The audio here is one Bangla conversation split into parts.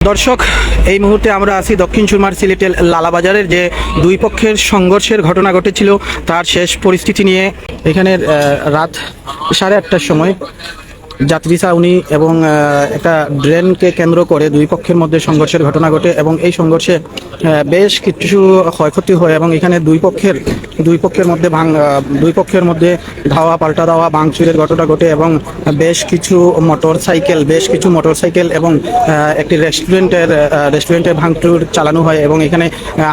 দর্শক, এই মুহূর্তে আমরা আছি দক্ষিণ সুরমার সিলেটের লালাবাজারের যে দুই পক্ষের সংঘর্ষের ঘটনা ঘটেছিল, তার শেষ পরিস্থিতি নিয়ে এখানের রাত সাড়ে আটটার সময় যাত্রী ছাউনি এবং একটা ড্রেনকে কেন্দ্র করে দুই পক্ষের মধ্যে সংঘর্ষের ঘটনা ঘটে এবং এই সংঘর্ষে বেশ কিছু ক্ষয়ক্ষতি হয় এবং এখানে দুই পক্ষের দুই পক্ষের মধ্যে ভাঙ দুই পক্ষের মধ্যে ধাওয়া, পাল্টা দেওয়া ভাঙচুরের ঘটনা ঘটে এবং বেশ কিছু মোটর সাইকেল, বেশ কিছু মোটর সাইকেল এবং একটি রেস্টুরেন্টের রেস্টুরেন্টের ভাঙচুর চালানো হয় এবং এখানে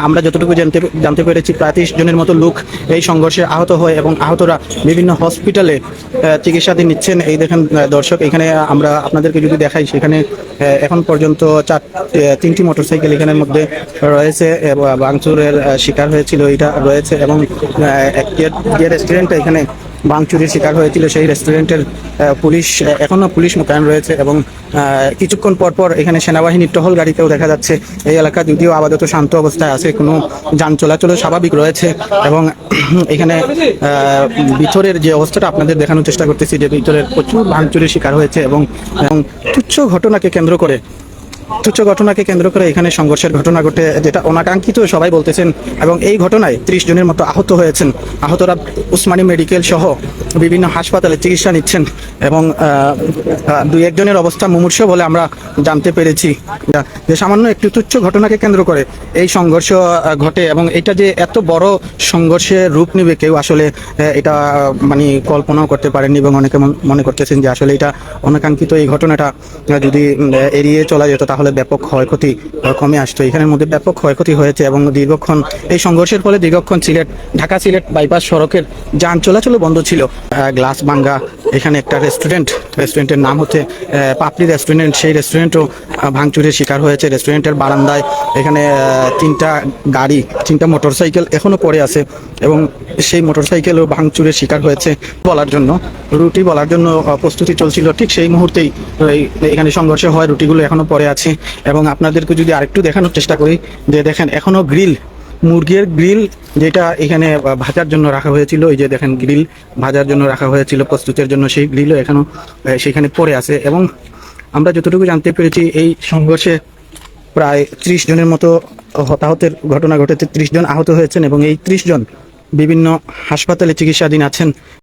আমরা যতটুকু জানতে জানতে পেরেছি, প্রায় তিরিশ জনের মতো লোক এই সংঘর্ষে আহত হয় এবং আহতরা বিভিন্ন হসপিটালে চিকিৎসাধীন নিচ্ছেন। এই দেখেন দর্শক, এখানে আমরা আপনাদেরকে যদি দেখাই, সেখানে এখন পর্যন্ত চার তিনটি মোটরসাইকেল এখানের মধ্যে রয়েছে ভাঙচুরের শিকার হয়েছিল, এটা রয়েছে, এবং রেস্টুরেন্টটা এখানে ভাঙচুরের শিকার হয়েছিল সেই রেস্টুরেন্টের পুলিশ এখনও পুলিশ মোতায়েন রয়েছে এবং কিছুক্ষণ পর পর এখানে সেনাবাহিনীর টহল গাড়িতেও দেখা যাচ্ছে এই এলাকা যদিও আপাতত শান্ত অবস্থায় আছে, কোনো যান চলাচল স্বাভাবিক রয়েছে এবং এখানে ভিতরের যে অবস্থাটা আপনাদের দেখানোর চেষ্টা করতেছি যে ভিতরের প্রচুর ভাঙচুরের শিকার হয়েছে এবং তুচ্ছ ঘটনাকে কেন্দ্র করে তুচ্ছ ঘটনাকে কেন্দ্র করে এখানে সংঘর্ষের ঘটনা ঘটে, যেটা অনাকাঙ্ক্ষিত সবাই বলতেছেন এবং এই ঘটনায় ত্রিশ জনের মতো আহত হয়েছেন। আহতরা উসমানী মেডিকেল সহ বিভিন্ন হাসপাতালে চিকিৎসা নিচ্ছেন এবং দুই একজনের অবস্থা মুমূর্ষ বলে আমরা জানতে পেরেছি। যে সামান্য একটি তুচ্ছ ঘটনাকে কেন্দ্র করে এই সংঘর্ষ ঘটে এবং এটা যে এত বড় সংঘর্ষের রূপ নেবে কেউ আসলে এটা মানে কল্পনাও করতে পারেননি এবং অনেকে মন- মনে করতেছেন যে আসলে এটা অনাকাঙ্ক্ষিত এই ঘটনাটা যদি এড়িয়ে চলা যেত তাহলে ব্যাপক ক্ষয়ক্ষতি কমে আসতো। এখানের মধ্যে ব্যাপক ক্ষয়ক্ষতি হয়েছে এবং দীর্ঘক্ষণ, এই সংঘর্ষের ফলে দীর্ঘক্ষণ সিলেট, ঢাকা সিলেট বাইপাস সড়কের যান চলাচল বন্ধ ছিল। গ্লাস ভাঙ্গা এখানে একটা রেস্টুরেন্ট রেস্টুরেন্টের নাম হচ্ছে পাপড়ি রেস্টুরেন্ট সেই রেস্টুরেন্টও ভাঙচুরের শিকার হয়েছে। রেস্টুরেন্টের বারান্দায় এখানে তিনটা গাড়ি, তিনটা মোটরসাইকেল এখনও পড়ে আছে এবং সেই মোটরসাইকেলও ভাঙচুরের শিকার হয়েছে বলার জন্য। রুটি বলার জন্য প্রস্তুতি চলছিল। ঠিক সেই মুহূর্তেই এখানে সংঘর্ষ হয়, রুটিগুলো এখনও পড়ে আছে। এবং আপনাদেরকে যদি আরেকটু দেখানোর চেষ্টা করি যে দেখেন এখনও গ্রিল মুরগির গ্রিল যেটা এখানে ভাজার জন্য রাখা হয়েছিল এই যে দেখেন গ্রিল ভাজার জন্য রাখা হয়েছিল প্রস্তুতের জন্য সেই গ্রিলও এখনও আহ, সেখানে পড়ে আছে এবং আমরা যতটুকু জানতে পেরেছি এই সংঘর্ষে প্রায় ত্রিশ জনের মতো হতাহতের ঘটনা ঘটেছে। ত্রিশ জন আহত হয়েছেন এবং এই ত্রিশ জন বিভিন্ন হাসপাতালে চিকিৎসাধীন আছেন।